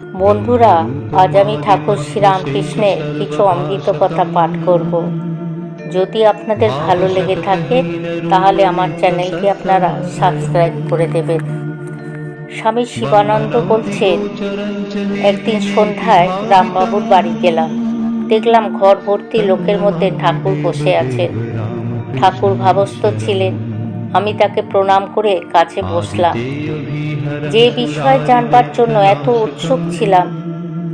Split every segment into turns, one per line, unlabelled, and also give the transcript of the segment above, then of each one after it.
বন্ধুরা, আজ আমি ঠাকুর শ্রীরামকৃষ্ণের কিছু অমৃত কথা পাঠ করব। যদি আপনাদের ভালো লেগে থাকে, তাহলে আমার চ্যানেলটি আপনারা সাবস্ক্রাইব করে দেবেন। স্বামী শিবানন্দ বলছেন, একদিন সন্ধ্যায় রামবাবুর বাড়ি গেলাম। দেখলাম ঘর ভর্তি লোকের মধ্যে ঠাকুর বসে আছেন। ঠাকুর ভাবস্থ ছিলেন। আমি তাকে প্রণাম করে কাছে বসলাম। যে বিষয় জানবার জন্য এত উৎসুক ছিলাম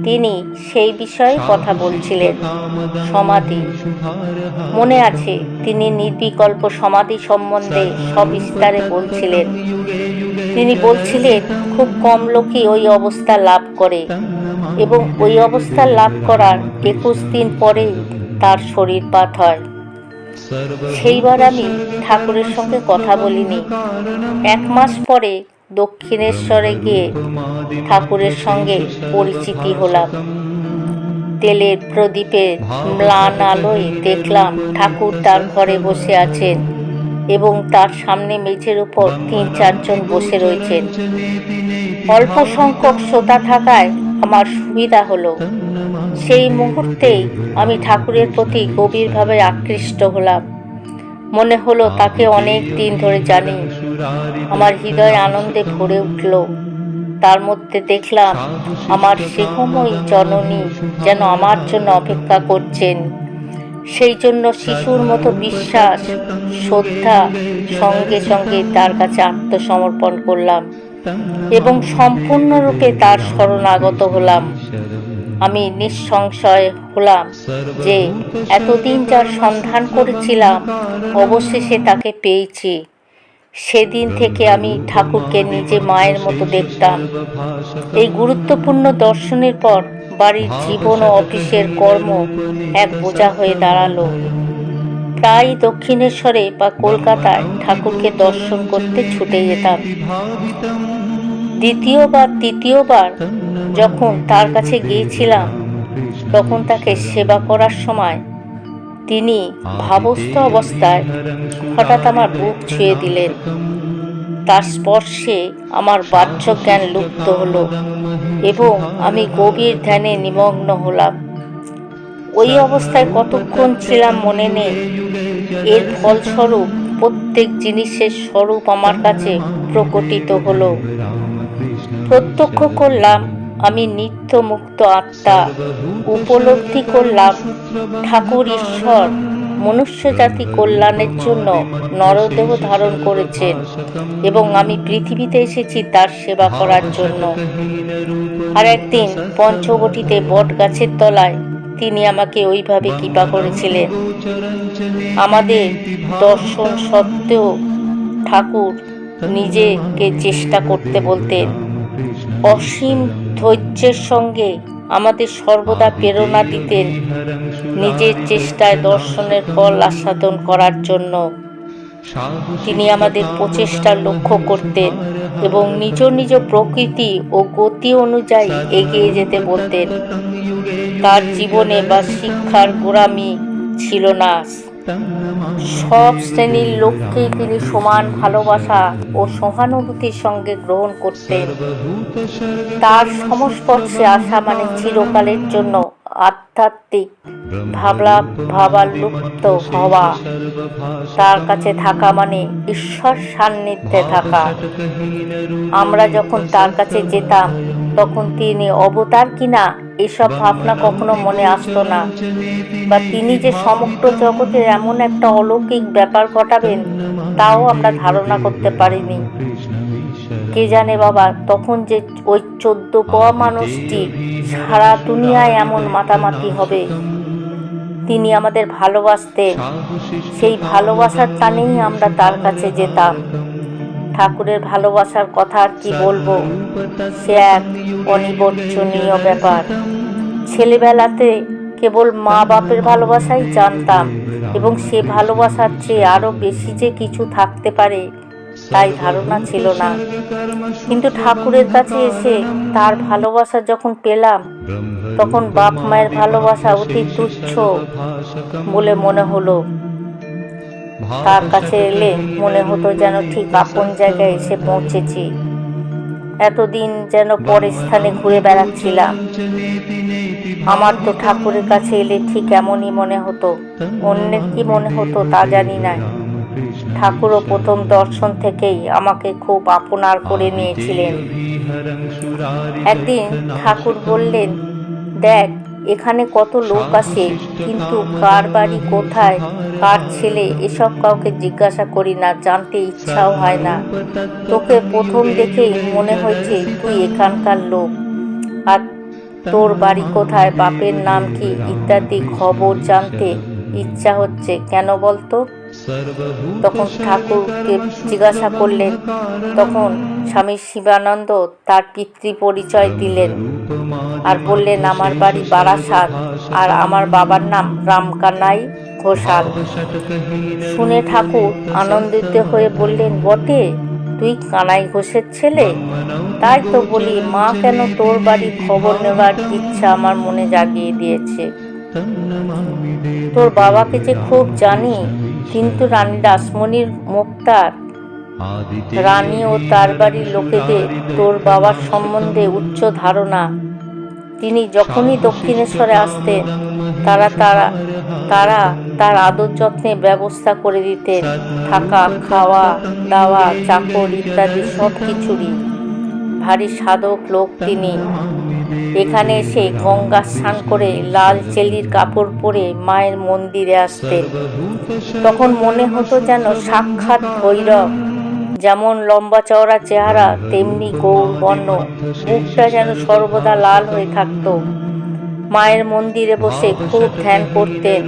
তিনি সেই বিষয়ে কথা বলছিলেন। সমাধি। মনে আছে তিনি নির্বিকল্প সমাধি সম্বন্ধে সবিস্তারে বলছিলেন। তিনি বলছিলেন খুব কম লোকই ওই অবস্থা লাভ করে এবং ওই অবস্থা লাভ করার একুশ দিন পরেই তার শরীর শরীরপাত হয় সেইবার আমি ঠাকুরের সঙ্গে কথা বলিনি। এক মাস পরে দক্ষিণেশ্বরে গিয়ে ঠাকুরের সঙ্গে পরিচিতি হলাম। তেলের প্রদীপের ম্লান আলোয় দেখলাম ঠাকুর তার ঘরে বসে আছেন এবং তার সামনে মেঝের উপর তিন চারজন বসে রয়েছেন। অল্প সংখ্যক শ্রোতা থাকায় আমার সুবিধা হলো। সেই মুহূর্তেই আমি ঠাকুরের প্রতি গভীরভাবে আকৃষ্ট হলাম। মনে হলো তাকে অনেক দিন ধরে জানি। আমার হৃদয় আনন্দে ভরে উঠল। তার মধ্যে দেখলাম আমার স্নেহময়ী জননী যেন আমার জন্য অপেক্ষা করছেন। সেই জন্য শিশুর মতো বিশ্বাস, শ্রদ্ধা সঙ্গে সঙ্গে তার কাছে আত্মসমর্পণ করলাম। এবং সম্পূর্ণরূপে তার শরণাগত হলাম। আমি নিঃসংশয় হলাম যে এতদিন যার সন্ধান করেছিলাম, অবশেষে তাকে পেয়েছি। সেদিন থেকে আমি ঠাকুরকে নিজে মায়ের মতো দেখতাম। এই গুরুত্বপূর্ণ দর্শনের পর বাড়ির জীবন ও অফিসের কর্ম এক বোঝা হয়ে দাঁড়াল। প্রায় দক্ষিণেশ্বরে বা কলকাতায় ঠাকুরকে দর্শন করতে ছুটে যেতাম। দ্বিতীয়বার তৃতীয়বার যখন তার কাছে গিয়েছিলাম, তখন তাকে সেবা করার সময় তিনি ভাবস্থ অবস্থায় হঠাৎ আমার বুক ছুঁয়ে দিলেন। তার স্পর্শে আমার বাহ্য জ্ঞান লুপ্ত হলো এবং আমি গভীর ধ্যানে নিমগ্ন হলাম। ওই অবস্থায় কতক্ষণ ছিলাম মনে নেই। এর ফলস্বরূপ প্রত্যেক জিনিসের স্বরূপ আমার কাছে প্রকটিত হলো। প্রত্যক্ষ করলাম, আমি নিত্য মুক্ত আত্মা। উপলব্ধি করলাম, ঠাকুর ঈশ্বর মনুষ্য জাতি কল্যাণের জন্য নরদেহ ধারণ করেছেন এবং আমি পৃথিবীতে এসেছি তার সেবা করার জন্য। আর একদিন পঞ্চবটিতে বট গাছের তলায় তিনি আমাকে ওইভাবে কৃপা করেছিলেন। আমাদের দর্শন সত্ত্বেও ঠাকুর নিজেকে চেষ্টা করতে বলতেন। অসীম ধৈর্যের সঙ্গে আমাদের সর্বদা প্রেরণা দিতেন নিজের চেষ্টায় দর্শনের ফল আস্বাদন করার জন্য। তিনি আমাদের প্রচেষ্টা লক্ষ্য করতেন এবং নিজ নিজ প্রকৃতি ও গতি অনুযায়ী এগিয়ে যেতে বলতেন। তার জীবনে বা শিক্ষার গোড়ামি ছিল না। সব শ্রেণির লোককেই তিনি সমান ভালোবাসা ও সহানুভূতির সঙ্গে গ্রহণ করতেন। তার সংস্পর্শে আসা মানে চিরকালের জন্য আধ্যাত্মিক ভাবলা ভাবালুপ্ত হওয়া। তার কাছে থাকা মানে ঈশ্বর সান্নিধ্যে থাকা। আমরা যখন তার কাছে যেতাম, তখন তিনি অবতার কিনা এসব ভাবনা কখনো মনে আসতো না। বা তিনি যে সমগ্র জগতের এমন একটা অলৌকিক ব্যাপার ঘটাবেন, তাও আমরা ধারণা করতে পারিনি। কে জানে বাবা, তখন যে ওই চোদ্দ পাওয়া মানুষটি সারা দুনিয়ায় এমন মাতামাতি হবে। তিনি আমাদের ভালোবাসতেন, সেই ভালোবাসার টানেই আমরা তার কাছে যেতাম। ঠাকুরের ভালোবাসার কথা আর কি বলব? সে এক অনিবর্জনীয় ব্যাপার। ছেলেবেলাতে কেবল মা বাপের ভালোবাসাই জানতাম এবং সে ভালোবাসার চেয়ে আরও বেশি যে কিছু থাকতে পারে, তাই ধারণা ছিল না। কিন্তু ঠাকুরের কাছে এসে তার ভালোবাসা যখন পেলাম, তখন বাপ মায়ের ভালোবাসা অতি তুচ্ছ বলে মনে হলো। তার কাছে এলে মনে হতো যেন ঠিক আপন জায়গায় এসে পৌঁছেছি। এতদিন যেন পরের স্থানে ঘুরে বেড়াচ্ছিলাম। আমার তো ঠাকুরের কাছে এলে ঠিক এমনই মনে হতো। অন্যের কি মনে হতো তা জানি না। ঠাকুরও প্রথম দর্শন থেকেই আমাকে খুব আপনার করে নিয়েছিলেন। একদিন ঠাকুর বললেন দেখ এখানে কত লোক আসে কিন্তু কার বাড়ি কোথায়, কার ছেলে, এসব কাউকে জিজ্ঞাসা করি না, জানতে ইচ্ছাও হয় না। তোকে প্রথম দেখেই মনে হয়েছে তুই এখানকার লোক। আর তোর বাড়ি কোথায়, বাপের নাম কি, ইত্যাদি খবর জানতে ইচ্ছা হচ্ছে, কেন বলতো? তখন ঠাকুরকে জিজ্ঞাসা করলেন তখন স্বামী শিবানন্দ তার পিতৃ পরিচয় দিলেন আর বললেন আমার বাড়ি বারাসাত আর আমার বাবার নাম রামকানাই ঘোষাল। শুনে ঠাকুর আনন্দিত হয়ে বললেন বটে তুই কানাই ঘোষের ছেলে? তাই তো বলি মা কেন তোর বাড়ি খবর নেবার ইচ্ছা আমার মনে জাগিয়ে দিয়েছে? তোর বাবাকে যে খুব জানি, কিন্তু রানী রাসমণির মুক্তার রানী ও তার বাড়ির লোকেদের তোর বাবার সম্বন্ধে উচ্চ ধারণা। তিনি যখনই দক্ষিণেশ্বরে আসতেন, তারা তারা তারা তার আদর যত্নে ব্যবস্থা করে দিতেন। থাকা, খাওয়া, দাওয়া, চাকর ইত্যাদি সব কিছুরই ভারী সাধক লোক তিনি। এখানে এসে গঙ্গা স্নান করে লাল চেলির কাপড় পরে মায়ের মন্দিরে আসতেন। তখন মনে হতো যেন সাক্ষাৎ ভৈরব। যেমন লম্বা চওড়া চেহারা, তেমনি গৌর বর্ণ। মুখটা যেন সর্বদা লাল হয়ে থাকতো। মায়ের মন্দিরে বসে খুব ধ্যান করতেন।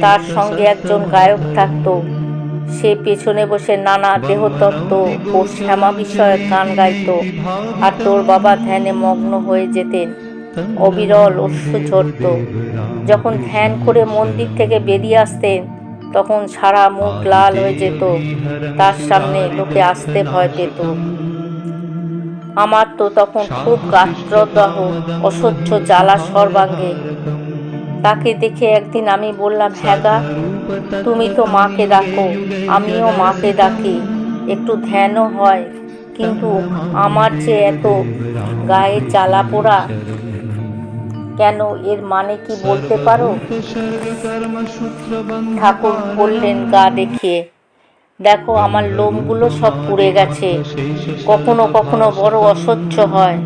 তার সঙ্গে একজন গায়ক থাকতো। সে পেছনে বসে নানা দেহতত্ত্ব ও শ্যামা বিষয়ক গান গাইতো। আর তোর বাবা ধ্যানে মগ্ন হয়ে যেতেন। অবিরল অশ্রু ঝরত। যখন ধ্যান করে মন্দির থেকে বেরিয়ে আসতেন, তখন সারা মুখ লাল হয়ে যেত। তার সামনে লোকে আসতে ভয় পেত। আমার তো তখন খুব গাত্রদাহ অসহ্য জ্বালা সর্বাঙ্গে। তাকে দেখে একদিন আমি বললাম হ্যাঁ তুমি তো মাকে ডাকো, আমিও মাকে ডাকি। একটু ধ্যানও হয়, কিন্তু আমার যে এত গায়ে জ্বালা পোড়া, কেন এর মানে কি বলতে পারো? ঠাকুর বললেন, গা দেখিয়ে, দেখো আমার লোমগুলো সব পুড়ে গেছে। কখনো কখনো বড় অসহ্য হয়।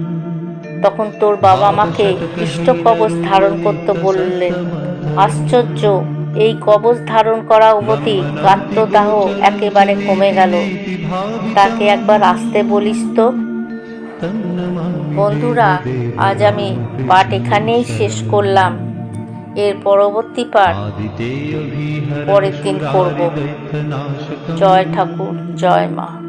তখন তোর বাবা মাকে ইষ্ট কবচ ধারণ করতে বললেন, আশ্চর্য, এই কবচ ধারণ করা অবধি গাত্রদাহ একেবারে কমে গেল। তাকে একবার আসতে বলিস তো? বন্ধুরা, আজ আমি পাঠ এখানেই শেষ করলাম। এর পরবর্তী পাঠ পরের দিন করব। জয় ঠাকুর, জয় মা।